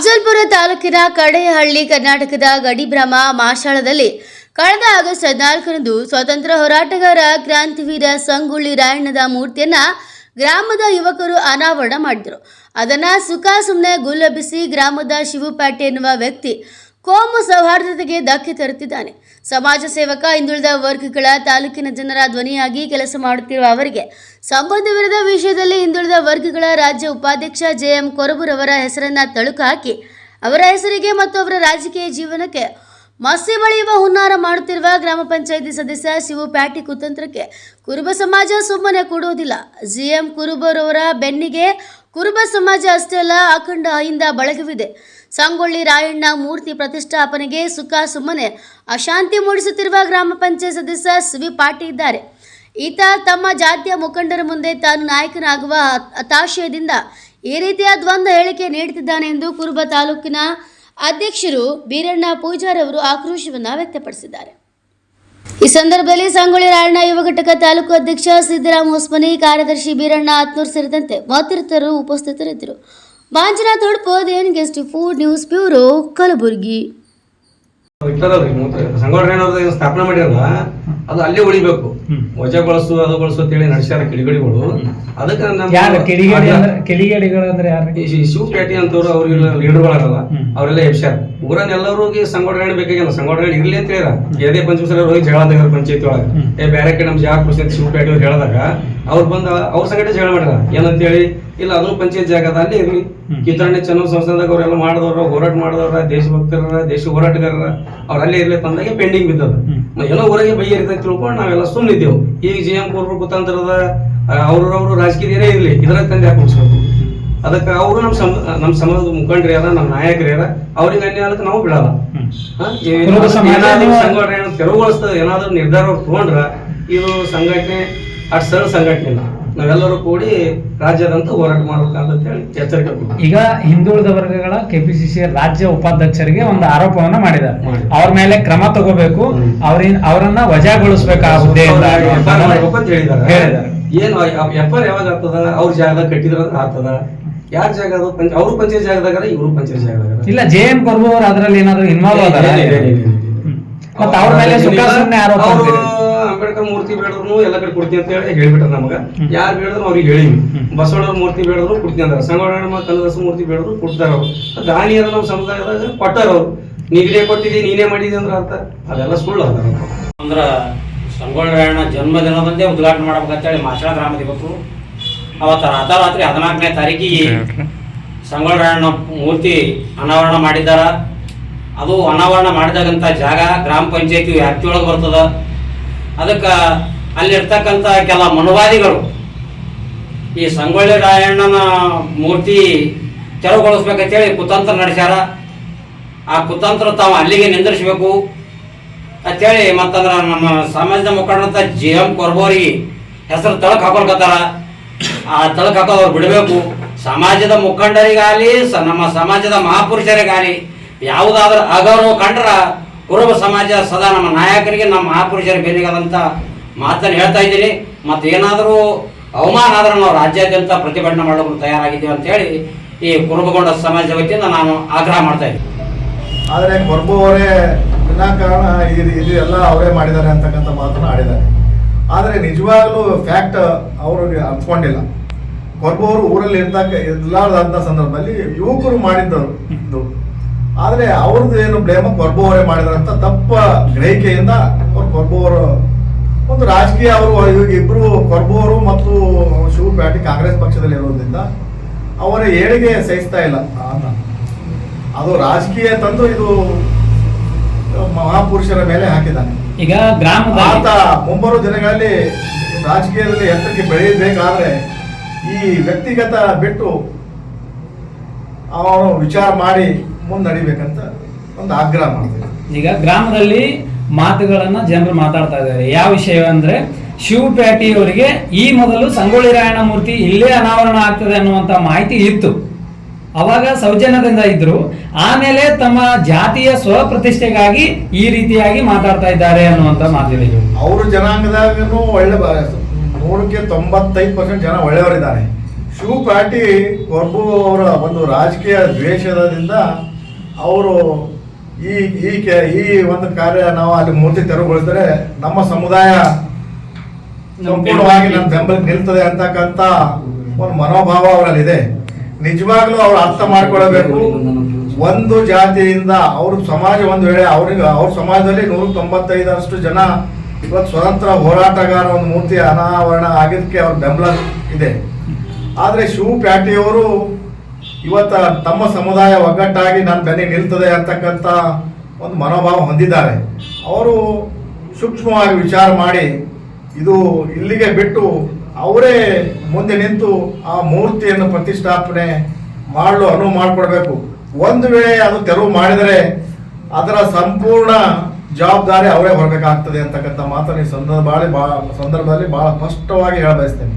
ಅಫಜಲ್ಪುರ ತಾಲೂಕಿನ ಕಡೆಹಳ್ಳಿ, ಕರ್ನಾಟಕದ ಗಡಿಭ್ರಮ ಮಾಶಾಳದಲ್ಲಿ ಕಳೆದ ಆಗಸ್ಟ್ ಹದಿನಾಲ್ಕರಂದು ಸ್ವಾತಂತ್ರ್ಯ ಹೋರಾಟಗಾರ ಕ್ರಾಂತಿವೀರ ಸಂಗೊಳ್ಳಿ ರಾಯಣ್ಣದ ಮೂರ್ತಿಯನ್ನ ಗ್ರಾಮದ ಯುವಕರು ಅನಾವರಣ ಮಾಡಿದರು. ಅದನ್ನ ಸುಖ ಸುಮ್ಮನೆ ಗುಲ್ಲಬಿಸಿ ಗ್ರಾಮದ ಶಿವಪೇಟೆ ಎನ್ನುವ ವ್ಯಕ್ತಿ ಕೋಮು ಸೌಹಾರ್ದತೆಗೆ ಧಕ್ಕೆ ತರುತ್ತಿದ್ದಾನೆ. ಸಮಾಜ ಸೇವಕ ಹಿಂದುಳಿದ ವರ್ಗಗಳ ತಾಲೂಕಿನ ಜನರ ಧ್ವನಿಯಾಗಿ ಕೆಲಸ ಮಾಡುತ್ತಿರುವ ಅವರಿಗೆ ಸಂಬಂಧವಿರದ ವಿಷಯದಲ್ಲಿ ಹಿಂದುಳಿದ ವರ್ಗಗಳ ರಾಜ್ಯ ಉಪಾಧ್ಯಕ್ಷ ಜೆ ಎಂ ಕೊರಬುರವರ ಹೆಸರನ್ನ ತಳುಕು ಹಾಕಿ, ಅವರ ಹೆಸರಿಗೆ ಮತ್ತು ಅವರ ರಾಜಕೀಯ ಜೀವನಕ್ಕೆ ಮಸಿ ಬಳಿಯುವ ಹುನ್ನಾರ ಮಾಡುತ್ತಿರುವ ಗ್ರಾಮ ಪಂಚಾಯಿತಿ ಸದಸ್ಯ ಶಿವು ಪ್ಯಾಟಿ ಕುತಂತ್ರಕ್ಕೆ ಕುರುಬ ಸಮಾಜ ಸುಮ್ಮನೆ ಕೊಡುವುದಿಲ್ಲ. ಜಿ ಎಂ ಕುರುಬರವರ ಬೆನ್ನಿಗೆ ಕುರುಬ ಸಮಾಜ ಅಷ್ಟೇ ಅಲ್ಲ, ಅಖಂಡ ಅಹಿಂದ ಬಳಗವಿದೆ. ಸಂಗೊಳ್ಳಿ ರಾಯಣ್ಣ ಮೂರ್ತಿ ಪ್ರತಿಷ್ಠಾಪನೆಗೆ ಸುಖ ಸುಮ್ಮನೆ. ಅಶಾಂತಿ ಮೂಡಿಸುತ್ತಿರುವ ಗ್ರಾಮ ಪಂಚಾಯತ್ ಸದಸ್ಯ ಸಿವಿ ಪಾಟಿ ಇದ್ದಾರೆ. ಈತ ತಮ್ಮ ಜಾತಿಯ ಮುಖಂಡರ ಮುಂದೆ ತಾನು ನಾಯಕನಾಗುವ ಹತ್- ಹತಾಶಯದಿಂದ ಈ ರೀತಿಯ ದ್ವಂದ್ವ ಹೇಳಿಕೆ ನೀಡುತ್ತಿದ್ದಾನೆ ಎಂದು ಕುರುಬ ತಾಲೂಕಿನ ಅಧ್ಯಕ್ಷರು ಬೀರಣ್ಣ ಪೂಜಾರವರು ಆಕ್ರೋಶವನ್ನ ವ್ಯಕ್ತಪಡಿಸಿದ್ದಾರೆ. ಈ ಸಂದರ್ಭದಲ್ಲಿ ಸಂಗೊಳ್ಳಿ ರಾಯಣ್ಣ ಯುವ ಘಟಕ ತಾಲೂಕು ಅಧ್ಯಕ್ಷ ಸಿದ್ದರಾಮ ಹೊಸ್ಮನಿ ಕಾರ್ಯದರ್ಶಿ ಬೀರಣ್ಣ ಆತ್ನೂರ್ ಸೇರಿದಂತೆ ಮತ್ತಿತರರು ಉಪಸ್ಥಿತರಿದ್ದರು. ಮಂಜುನಾಥ್ ಉಡುಪು then guest food news bureau Kalaburagi. ಸಂಘಟನೆ ಸ್ಥಾಪನೆ ಮಾಡ್ಯಾರಲ್ಲ ಅದು ಅಲ್ಲೇ ಉಳಿಬೇಕು. ವಜ ಬಳಸು ಅದು ಬಳಸು ಅಂತೇಳಿ ನಡೆಸ್ಯಾರ ಕಿಡಿಗಡಿಗಳು. ಅದಕ್ಕೆ ನಮ್ಮ ಕಿಡಿಗಡಿಗಳು ಅಂದ್ರೆ ಕಿಡಿಗೇಡಿಗಳು ಅಂದ್ರೆ ಯಾರು? ಈ ಶಿ- ಶಿವ ಪ್ಯಾಟಿ ಅಂತವ್ರು ಅವ್ರಿಗೆಲ್ಲ ಲೀಡರ್ಗಳಾಗಲ್ಲ. ಅವರೆಲ್ಲ ಎಬ್ಸ್ಯಾರ. ಊರನ್ನ ಎಲ್ಲರಿಗೆ ಸಂಘಟನೆ ಬೇಕಾಗಿಲ್ಲ. ಸಂಘಟನೆ ಇರ್ಲಿ ಅಂತ ಹೇಳ್ಯಾರ. ಯಾವುದೇ ಪಂಚಮಸರ ಹೋಗಿ ಜಗಳ ಪಂಚಾಯತ್ ಒಳಗೆ. ಏ ಬೇರೆ ಕಡೆ ನಮ್ ಜಾಗ ಅಂತ ಶಿವ ಪ್ಯಾಟಿ ಅವ್ರು ಹೇಳಿದಾಗ ಅವ್ರು ಬಂದ ಅವ್ರ ಸಂಘಟನೆ ಜಗಳ ಏನಂತ ಹೇಳಿ ಇಲ್ಲ ಅದನ್ನು ಪಂಚಾಯತ್ ಜಾಗ ಅದ ಅಲ್ಲೇ ಇರ್ಲಿ. ಹ್ಮ್. ಚೆನ್ನ ಸಂಸ್ಥಾನದಾಗ ಅವರೆಲ್ಲ ಮಾಡಿದವ್ರ ಹೋರಾಟ ಮಾಡಿದವ್ರ ದೇಶಭಕ್ತರ ದೇಶ ಹೋರಾಟಗಾರರ ಅವ್ರ ಅಲ್ಲೇ ಇರ್ಲಿ ತಂದಾಗೆ ಪೆಂಡಿಂಗ್ ಬಿದ್ದದ. ಎಲ್ಲ ಊರಿಗೆ ಬೈಯರಿತ ತಿಳ್ಕೊಂಡು ನಾವೆಲ್ಲ ಸುಮ್ಮನಿದ್ದೆವು ಈಗ ಜಿ ಎಂ ಕೋರ್ರು ಕುತಂತ್ರದ ಅವ್ರವ್ರು ರಾಜಕೀಯರೇ ಇರಲಿ ಇದ್ರಾಗ ತಂದೆ ಹಾಕಿಸ್ಬೇಕು ಅದಕ್ಕೆ ಅವರು ನಮ್ಮ ಸಮ ನಮ್ಮ ಸಮಾಜದ ಮುಖಂಡರು ಅದ ನಮ್ಮ ನಾಯಕರು ಅದ ಅವ್ರಿಗೆ ಅನ್ಯ ಅದಕ್ಕೆ ನಾವು ಬಿಡಲ್ಲ. ಸಂಘಟನೆ ತೆರವುಗೊಳಿಸ್ತದೆ ಏನಾದ್ರೂ ನಿರ್ಧಾರ ತಗೊಂಡ್ರ ಇದು ಸಂಘಟನೆ ಅಷ್ಟು ಸರಳ ಸಂಘಟನೆ ಇಲ್ಲ. ನಾವೆಲ್ಲರೂ ಕೂಡಿ ರಾಜ್ಯದಂತ ಹೋರಾಟ ಮಾಡ್ಬೇಕಂತ ಹೇಳಿ ಎಚ್ಚರಿಕೆ. ಈಗ ಹಿಂದುಳಿದ ವರ್ಗಗಳ ಕೆಪಿಸಿಸಿ ರಾಜ್ಯ ಉಪಾಧ್ಯಕ್ಷರಿಗೆ ಒಂದು ಆರೋಪವನ್ನ ಮಾಡಿದ್ದಾರೆ. ಮಾಡಿ. ಅವ್ರ ಮೇಲೆ ಕ್ರಮ ತಗೋಬೇಕು. ಅವ್ರ ಅವ್ರಿನ್ ಅವರನ್ನ ವಜಾಗೊಳಿಸಬೇಕು ಆ ಹುದ್ದೆಯಿಂದ ಅವ್ರು ಹೇಳಿದ್ದಾರೆ. ಏನು ಎಫ್ ಆರ್ ಯಾವಾಗ ಆಗ್ತದ? ಅವ್ರ ಜಾಗ ಕಟ್ಟಿದ್ರ ಆಗ್ತದ? ಯಾರ ಜಾಗ ಅದು? ಪಂಚ ಅವ್ರು ಪಂಚಾಯತ್ ಜಾಗದಾಗ ಇವರು ಪಂಚಾಯತ್ ಜಾಗದಾಗ ಇಲ್ಲ ಜೆ ಎಂ ಕೊರ್ಬು ಅದರಲ್ಲಿ ಅದ್ರಲ್ಲಿ ಏನಾದ್ರು ಇನ್ವಾಲ್ವ್ ಅದಾರ ಮತ್ತೆ ಅವ್ರ ಮೇಲೆ ಸುಮ್ಮನೆ ಆರೋಪ ಅವರು. ಅಂಬೇಡ್ಕರ್ ಮೂರ್ತಿ ಬೇಡದ್ರು ಎಲ್ಲ ಕಡೆ ಕೊಡ್ತೀನಿ ಅಂತ ಹೇಳಿ ಹೇಳ್ಬಿಟ್ರ ನಮಗ. ಯಾರು ಬೇಡದ್ರು ಅವ್ರಿಗೆ ಹೇಳಿ. ಬಸವಣ್ಣವ್ರ ಮೂರ್ತಿ ಬೇಡದ್ರು ಕೊಡ್ತೀನಿ ಅಂತಾರೆ ಸಂಗೊಳ್ಳ ಕನ್ನದಾಸ ಮೂರ್ತಿ ಬೇಡದ್ರು ಕೊಡ್ತಾರ ಅವ್ರು. ದಾನಿಯರ ನಮ್ಮ ಸಮುದಾಯದಾಗ ಕೊಟ್ಟಾರ ಅವ್ರು. ನೀಗೇ ಕೊಟ್ಟಿದಿ ನೀನೇ ಮಾಡಿದಿ ಅಂದ್ರ ಅಂತ ಅದೆಲ್ಲ ಸುಳ್ಳು ಅದ. ಅಂದ್ರ ಸಂಗೊಳ್ಳಿ ರಾಯಣ್ಣ ಜನ್ಮದಿನದಂದೇ ಉದ್ಘಾಟನೆ ಮಾಡ್ಬೇಕಂತೇಳಿ ಮಾಷಳ ಗ್ರಾಮ ಯುವಕರು ಅವತ್ತ ರಾತ್ರಿ ಹದಿನಾಲ್ಕನೇ ತಾರೀಕಿಗೆ ಸಂಗೊಳ್ಳಿ ರಾಯಣ್ಣ ಮೂರ್ತಿ ಅನಾವರಣ ಮಾಡಿದ್ದಾರ. ಅದು ಅನಾವರಣ ಮಾಡಿದಾಗಂತ ಜಾಗ ಗ್ರಾಮ ಪಂಚಾಯತಿ ವ್ಯಾಪ್ತಿಯೊಳಗೆ ಬರ್ತದ. ಅದಕ್ಕೆ ಅಲ್ಲಿರ್ತಕ್ಕಂಥ ಕೆಲ ಮನುವಾದಿಗಳು ಈ ಸಂಗೊಳ್ಳಿ ರಾಯಣ್ಣನ ಮೂರ್ತಿ ತೆರವುಗೊಳಿಸ್ಬೇಕಂತೇಳಿ ಕುತಂತ್ರ ನಡೆಸ್ಯಾರ. ಆ ಕುತಂತ್ರ ತಾವು ಅಲ್ಲಿಗೆ ನಿಂದಿರಿಸಬೇಕು ಅಂತೇಳಿ ಮತ್ತಂದ್ರೆ ನಮ್ಮ ಸಮಾಜದ ಮುಖಂಡರಂತ ಜಿ ಎಂ ಕೊರ್ಬೋರಿ ಹೆಸರು ತಳಕ್ ಹಾಕೊಳ್ಕತ್ತಾರ. ಆ ತಳಕ್ ಹಾಕೋ ಅವ್ರು ಬಿಡಬೇಕು. ಸಮಾಜದ ಮುಖಂಡರಿಗಾಗಲಿ, ಸ ನಮ್ಮ ಸಮಾಜದ ಮಹಾಪುರುಷರಿಗಾಗಲಿ, ಯಾವುದಾದ್ರೂ ಅಗೌರವ ಕಂಡ್ರ ಕುರುಬ ಸಮಾಜ ಸದಾ ನಮ್ಮ ನಾಯಕರಿಗೆ, ನಮ್ಮ ಮಹಾಪುರುಷರ ಬೆನ್ನಿಗಾದಂತ ಮಾತನ್ನು ಹೇಳ್ತಾ ಇದ್ದೀನಿ. ಮತ್ತೆ ಏನಾದರೂ ಅವಮಾನ ಆದ್ರೆ ನಾವು ರಾಜ್ಯಾದ್ಯಂತ ಪ್ರತಿಭಟನೆ ಮಾಡಲು ತಯಾರಾಗಿದ್ದೀವಿ ಅಂತೇಳಿ ಈ ಕುರುಬಗೊಂಡ ಸಮಾಜದ ವತಿಯಿಂದ ನಾನು ಆಗ್ರಹ ಮಾಡ್ತಾ ಇದ್ದೀನಿ. ಆದರೆ ಕೊರ್ಬು ಅವರೇ ವಿನಾಕಾರಣ ಇದು ಇದು ಎಲ್ಲ ಅವರೇ ಮಾಡಿದ್ದಾರೆ ಅಂತಕ್ಕಂಥ ಮಾತನ್ನು ಆಡಿದ್ದಾರೆ. ಆದರೆ ನಿಜವಾಗ್ಲೂ ಫ್ಯಾಕ್ಟ್ ಅವರು ಅನ್ಕೊಂಡಿಲ್ಲ ಕೊರ್ಬು ಅವರು ಊರಲ್ಲಿ ಇರ್ತಕ್ಕ ಇರಲಾರ್ದಂಥ ಸಂದರ್ಭದಲ್ಲಿ ಯುವಕರು ಮಾಡಿದ್ದವರು ಇದು ಆದರೆ ಅವ್ರದ್ದು ಏನು ಬ್ಲೇಮ ಕೊರ್ಬು ಮಾಡಿದಾರಂತ ತಪ್ಪ ಗ್ರಹಿಕೆಯಿಂದ ಅವ್ರು ಕೊರ್ಬು ಒಂದು ರಾಜಕೀಯ ಅವರು ಇವಾಗ ಇಬ್ರು ಕೊರ್ಬು ಮತ್ತು ಶಿವ ಪ್ಯಾಟಿ ಕಾಂಗ್ರೆಸ್ ಪಕ್ಷದಲ್ಲಿ ಇರೋದ್ರಿಂದ ಅವರ ಏಳಿಗೆ ಸಹಿಸ್ತಾ ಇಲ್ಲ. ಅಂತ ಅದು ರಾಜಕೀಯ ತಂದು ಇದು ಮಹಾಪುರುಷರ ಮೇಲೆ ಹಾಕಿದ್ದಾನೆ. ಈಗ ಗ್ರಾಮ ಆತ ಮುಂಬರುವ ದಿನಗಳಲ್ಲಿ ರಾಜಕೀಯದಲ್ಲಿ ಎತ್ತರಕ್ಕೆ ಬೆಳೆಯಬೇಕಾದ್ರೆ ಈ ವ್ಯಕ್ತಿಗತ ಬಿಟ್ಟು ಅವನು ವಿಚಾರ ಮಾಡಿ ಮುನ್ನಡಿಬೇಕಂತ ಒಂದು ಆಗ್ರಹ ಮಾಡ್ತೀವಿ ಈಗ ಗ್ರಾಮದಲ್ಲಿ ಮಾತುಗಳನ್ನ ಜನರು ಮಾತಾಡ್ತಾ ಇದ್ದಾರೆ. ಯಾವ ವಿಷಯ ಅಂದ್ರೆ ಶಿವಪೇಟೆಯವರಿಗೆ ಅವರಿಗೆ ಈ ಮೊದಲು ಸಂಗೊಳ್ಳಿ ರಾಯಣ್ಣ ಮೂರ್ತಿ ಇಲ್ಲೇ ಅನಾವರಣ ಆಗ್ತದೆ ಅನ್ನುವಂತ ಮಾಹಿತಿ ಇತ್ತು. ಅವಾಗ ಸೌಜನ್ಯದಿಂದ ಇದ್ರು. ಆಮೇಲೆ ತಮ್ಮ ಜಾತಿಯ ಸ್ವಪ್ರತಿಷ್ಠೆಗಾಗಿ ಈ ರೀತಿಯಾಗಿ ಮಾತಾಡ್ತಾ ಇದ್ದಾರೆ ಅನ್ನುವಂತ ಮಾತಿದೆ ಅವರು ಜನಾಂಗದಾಗನು ಒಳ್ಳೆ ನೂರಕ್ಕೆ ತೊಂಬತ್ತೈದು ಪರ್ಸೆಂಟ್ ಜನ ಒಳ್ಳೆಯವರಿದ್ದಾರೆ. ಶಿವಪಾಟಿ ಒಬ್ಬ ಅವರ ಒಂದು ರಾಜಕೀಯ ದ್ವೇಷದಿಂದ ಅವರು ಈ ಈ ಕೆ ಈ ಒಂದು ಕಾರ್ಯ ನಾವು ಅಲ್ಲಿ ಮೂರ್ತಿ ತೆರವುಗೊಳಿಸಿದ್ರೆ ನಮ್ಮ ಸಮುದಾಯ ಸಂಪೂರ್ಣವಾಗಿ ನಮ್ಮ ಬೆಂಬಲಕ್ಕೆ ನಿಲ್ತದೆ ಅಂತಕ್ಕಂಥ ಒಂದು ಮನೋಭಾವ ಅವರಲ್ಲಿದೆ. ನಿಜವಾಗ್ಲೂ ಅವ್ರು ಅರ್ಥ ಮಾಡ್ಕೊಳ್ಬೇಕು. ಒಂದು ಜಾತಿಯಿಂದ ಅವ್ರ ಸಮಾಜ ಒಂದು ವೇಳೆ ಅವ್ರಿಗೆ ಅವ್ರ ಸಮಾಜದಲ್ಲಿ ನೂರ ತೊಂಬತ್ತೈದರಷ್ಟು ಜನ ಇವತ್ತು ಸ್ವತಂತ್ರ ಹೋರಾಟಗಾರ ಒಂದು ಮೂರ್ತಿ ಅನಾವರಣ ಆಗಿದ್ದಕ್ಕೆ ಅವ್ರ ಬೆಂಬಲ ಇದೆ. ಆದರೆ ಶಿವ ಪ್ಯಾಟಿಯವರು ಇವತ್ತ ತಮ್ಮ ಸಮುದಾಯ ಒಗ್ಗಟ್ಟಾಗಿ ನನ್ನ ಬೆನ್ನಿ ನಿಲ್ತದೆ ಅಂತಕ್ಕಂಥ ಒಂದು ಮನೋಭಾವ ಹೊಂದಿದ್ದಾರೆ. ಅವರು ಸೂಕ್ಷ್ಮವಾಗಿ ವಿಚಾರ ಮಾಡಿ ಇದು ಇಲ್ಲಿಗೆ ಬಿಟ್ಟು ಅವರೇ ಮುಂದೆ ನಿಂತು ಆ ಮೂರ್ತಿಯನ್ನು ಪ್ರತಿಷ್ಠಾಪನೆ ಮಾಡಲು ಅನುವು ಮಾಡಿಕೊಡ್ಬೇಕು. ಒಂದು ವೇಳೆ ಅದು ತೆರವು ಮಾಡಿದರೆ ಅದರ ಸಂಪೂರ್ಣ ಜವಾಬ್ದಾರಿ ಅವರೇ ಹೊರಬೇಕಾಗ್ತದೆ ಅಂತಕ್ಕಂಥ ಮಾತನ್ನು ಈ ಸಂದರ್ಭ ಭಾಳ ಸಂದರ್ಭದಲ್ಲಿ ಬಹಳ ಸ್ಪಷ್ಟವಾಗಿ ಹೇಳ ಬಯಸ್ತೇನೆ